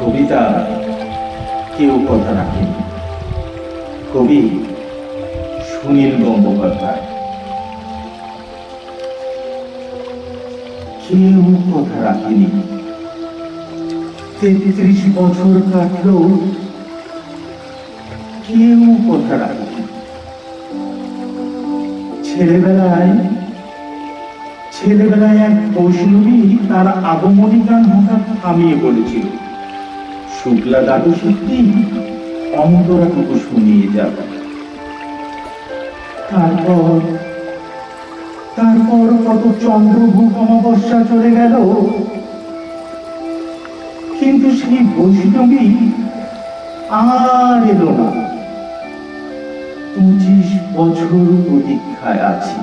যেটা কেউ কথা রাখেনি কবি সুনীল গঙ্গোপাধ্যায়। কেউ কথা রাখেনি। তেত্রিশ বছর কাটলো কেউ কথা রাখেনি। ছেলেবেলায় ছেলেবেলায় এক বৈষ্ণবী তার আগমনী গান হঠাৎ থামিয়ে বলেছিল। শুক্লা দাদু সত্যি অন্তরাটুকু শুনিয়ে যাবে। তারপর তারপর কত চন্দ্রভূপ অমাবস্যা চলে গেল। কিন্তু সেই বৈষ্ণবী আর এলো না। পঁচিশ বছর প্রতীক্ষায় আছি।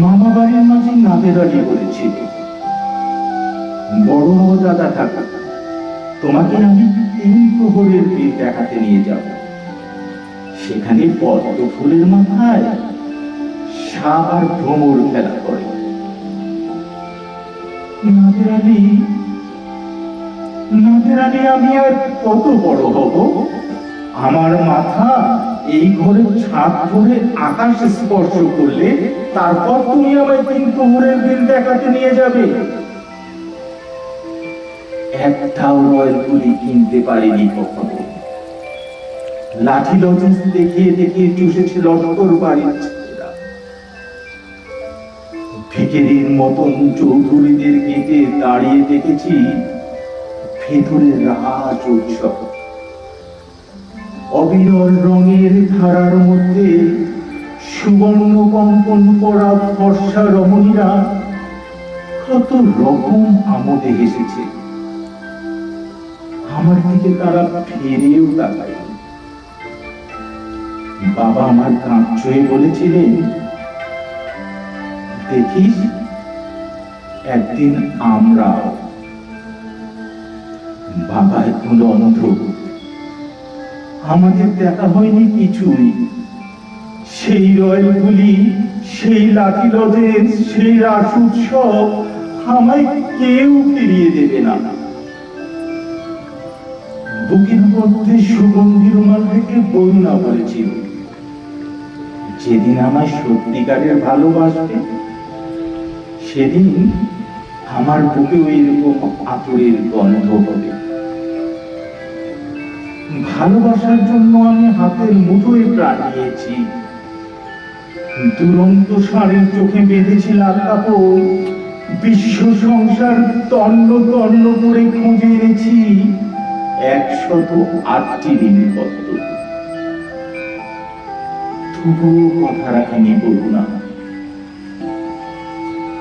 মামা বাড়ির মাঝে নাদের আলী বলেছিল। বড় দাদা থাকা। তোমাকে আমি তিন প্রহরের বীর দেখাতে নিয়ে যাব। সেখানে পদ্ম ফুলের মাথায় ভ্রমর খেলা করে। আমি আর কত বড় হব? আমার মাথা এই ঘরের ছাদ ধরে আকাশ স্পর্শ করলে তারপর তুমি আমায় তিন প্রহরের বিল দেখাতে নিয়ে যাবে। একটাও রয়েল গুলি কিনতে পারিনি কখনো। লাঠি দেখিয়ে দেখিয়ে চুষেছে বাড়ির ভিকেরির মতন চৌধুরীদের গেটে দাঁড়িয়ে দেখেছি রাজ উৎসব। অবিরল রঙের ধারার মধ্যে সুবর্ণ কম্পন পড়া ফর্সা রমণীরা কত রকম আমোদে এসেছে আমার দিকে তারা ফিরেও তাকায়। বাবা আমার কাঁচয়ে বলেছিলেন, দেখিস, একদিন আমরা বাবা এখন অন্ধ। আমাদের দেখা হয়নি কিছুই। সেই রয়েলগুলি সেই লাঠি লদের, সেই রাস উৎসব আমায় কেউ ফিরিয়ে দেবে না। বুকের মধ্যে সুগন্ধি রুমাল রেখে বন্যা বলেছিল যেদিন আমায় সত্যিকারের ভালোবাসবে, সেদিন আমার বুকে ওই রকম আতরের গন্ধ হবে। ভালোবাসার জন্য আমি হাতের মুঠোয় প্রাণ নিয়েছি। দুরন্ত ষাঁড়ের চোখে বেঁধেছি লাল কাপড় বিশ্ব সংসার তন্ন তন্ন করে খুঁজে এনেছি। একশত আটটি নিম্নপত্র তবুও কথা রাখেনি বলুনা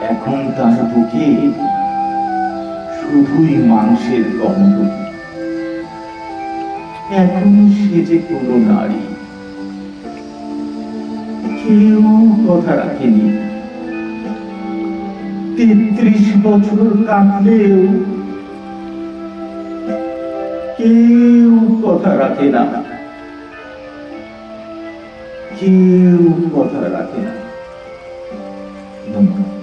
এখন তার বুকে শুধুই মাংসের গন্ধ এখন সে যে কোনো নারী। কেউ কথা রাখেনি। তেত্রিশ বছর কাটলেও কেউ কথা রাখে না কেউ কথা রাখে না ধন্যবাদ